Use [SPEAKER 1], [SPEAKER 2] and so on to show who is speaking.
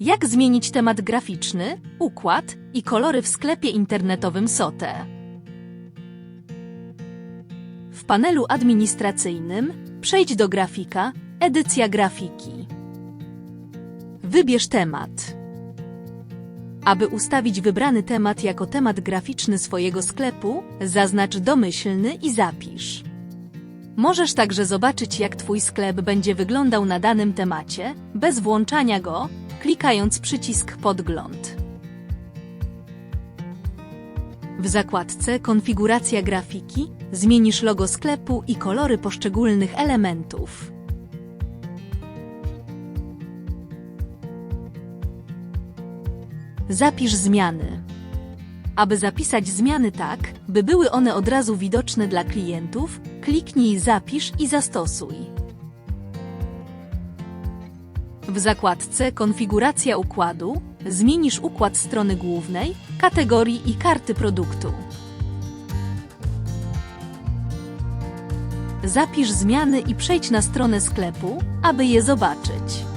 [SPEAKER 1] Jak zmienić temat graficzny, układ i kolory w sklepie internetowym SOTE? W panelu administracyjnym przejdź do grafika, edycja grafiki. Wybierz temat. Aby ustawić wybrany temat jako temat graficzny swojego sklepu, zaznacz domyślny i zapisz. Możesz także zobaczyć, jak Twój sklep będzie wyglądał na danym temacie, bez włączania go, klikając przycisk Podgląd. W zakładce Konfiguracja grafiki zmienisz logo sklepu i kolory poszczególnych elementów. Zapisz zmiany. Aby zapisać zmiany tak, by były one od razu widoczne dla klientów, kliknij Zapisz i zastosuj. W zakładce Konfiguracja układu zmienisz układ strony głównej, kategorii i karty produktu. Zapisz zmiany i przejdź na stronę sklepu, aby je zobaczyć.